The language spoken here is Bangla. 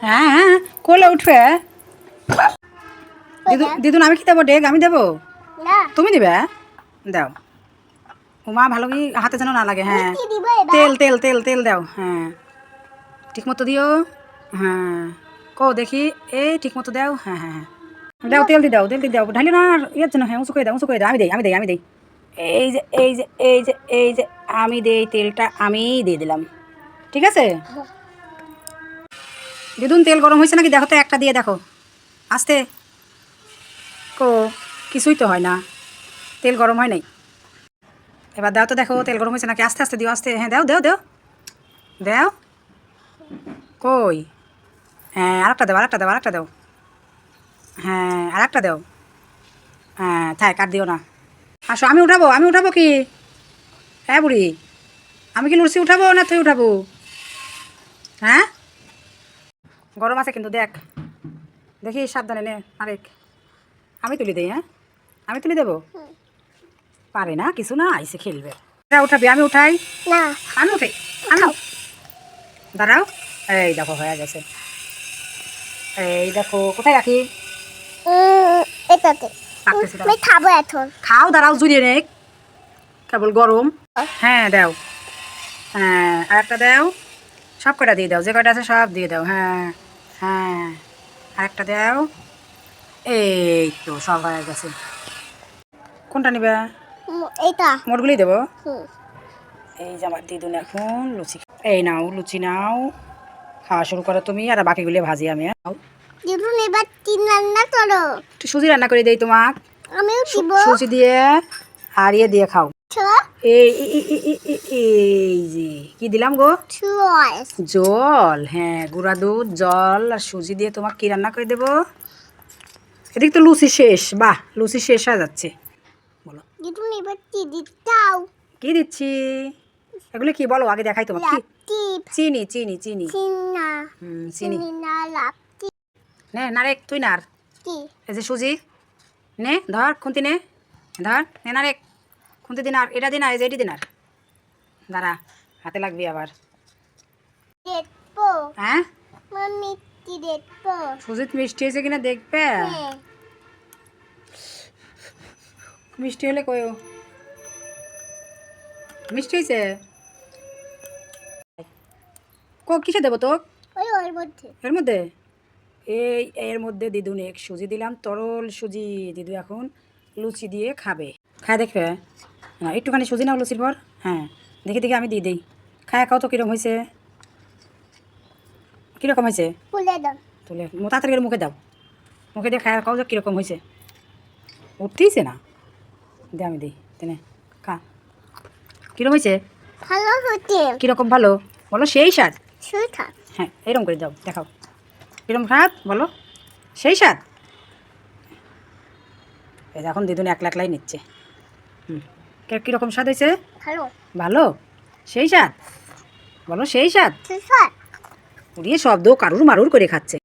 হ্যাঁ হ্যাঁ কোলে উঠবে। দিদু দিদুন আমি কি দেবো? ডেক আমি দেবো? তুমি দিবে? দাও। উমা ভালো কি হাতে যেন না লাগে হ্যাঁ। তেল তেল তেল তেল দাও হ্যাঁ। ঠিক মতো দিও হ্যাঁ। কো দেখি এই ঠিক মতো দাও হ্যাঁ হ্যাঁ হ্যাঁ। দাও তেল দি দাও তেল দি দাও। ঢালি না ইয়ের জন্য হ্যাঁ উঁচু করে দাও উঁচু করে দাও। আমি দেই আমি দেই আমি দেই। এই যে এই যে এই যে এই যে আমি দেই তেলটা আমি দিয়ে দিলাম। ঠিক আছে? দিদুন তেল গরম হয়েছে নাকি? দেখো তো একটা দিয়ে দেখো। আস্তে। কো, কিছুই তো হয় না। তেল গরম হয় নাই। এবার দাও তো দেখো, তেল গরম হয়েছে নাকি? আস্তে আস্তে দিও, আস্তে। হ্যাঁ দাও দাও দাও। দাও। কই? হ্যাঁ আরেকটা দাও আরেকটা দাও আরেকটা দাও। হ্যাঁ আরেকটা দাও। হ্যাঁ থাক, আর দিও না। আসো, আমি উঠাবো আমি উঠাবো কি? হ্যাঁ বুড়ি। আমি কি লুচি উঠাবো না তুই উঠাবো? হ্যাঁ? গরম আছে কিন্তু দেখ। দেখি সাবধানে নে আরেক। আমি তুলি দিই হ্যাঁ? আমি তুলি দেবো? পারে না কিছু না আইসে খেলবে। উঠাবি আমি উঠাই। না। আমি উঠাই আমি দাঁড়াও। এই দেখো হয়ে গেছে। এই দেখো কোথায় রাখি? এটাতে। খাব এখন। খাও দাঁড়াও জুড়িয়ে নে কেবল গরম। হ্যাঁ দাও। হ্যাঁ আর একটা দাও। সব কটা দিয়ে দাও? যে কটা আছে সব দিয়ে দাও। হ্যাঁ। হ্যাঁ আর একটা দাও। এই তো সব হয়ে গেছে। কোনটা নিবে? এটা মোটগুলি দেবো? এই যে আমার দিদুন এখন লুচি এই নাও লুচি নাও। খাওয়া শুরু করো তুমি আর বাকিগুলি ভাজি আমি হ্যাঁ? নাও দিদুন এবার তিন রান্না করো। একটু সুজি রান্না করে দেই তোমাক। আমিও দিব। সুজি দিয়ে আর ইয়ে দিয়ে খাও। এই যে কি দিলাম গো? জল। হ্যাঁ গুঁড়া দুধ জল আর সুজি দিয়ে তোমার কি রান্না করে দেবো? এদিক তো লুচি শেষ বাহ লুচি শেষ হয়ে যাচ্ছে। বলো। কি দিচ্ছি? এগুলো কি বলো আগে দেখাই তোমার চিনি চিনি চিনি। চিনি। না নে নারেক তুই নার এই যে সুজি। নে ধর খুন্তি নে। ধর নে নারেক খুন্তি দিন আর এটা দিন আর এটি দিন আর দাঁড়া হাতে লাগবি আবার। হ্যাঁ? সুজিত মিষ্টি হয়েছে কিনা দেখবে? হ্যাঁ। মিষ্টি হলে কয়ও মিষ্টি হয়েছে? কো কিসে দেবো তো এর মধ্যে? এই এর মধ্যে দিদুন এক সুজি দিলাম তরল সুজি দিদু এখন লুচি দিয়ে খাবে। খায় দেখবে? না একটুখানি সুজি না লুচির পর হ্যাঁ দেখে দেখে আমি দিয়ে দিই। খায় খাও তো কীরকম হয়েছে? কীরকম হয়েছে? তুলে তাড়াতাড়ি করে মুখে দাও। মুখে দিয়ে খায় খাও যে কীরকম হয়েছে। উঠতেইছে না। দে আমি দিই। তেনে খা। কীরকম হয়েছে? ভালো হতে কীরকম ভালো? বলো সেই স্বাদ? হ্যাঁ এরকম করে দাও দেখাও। কীরকম স্বাদ? বলো। সেই স্বাদ? এখন দিদুন একলা একলাই নিচ্ছে। হুম। কীরকম স্বাদ হয়েছে? ভালো। ভালো? সেই স্বাদ? বলো সেই স্বাদ। উড়িয়ে শব্দ কারুর মারুর করে খাচ্ছে।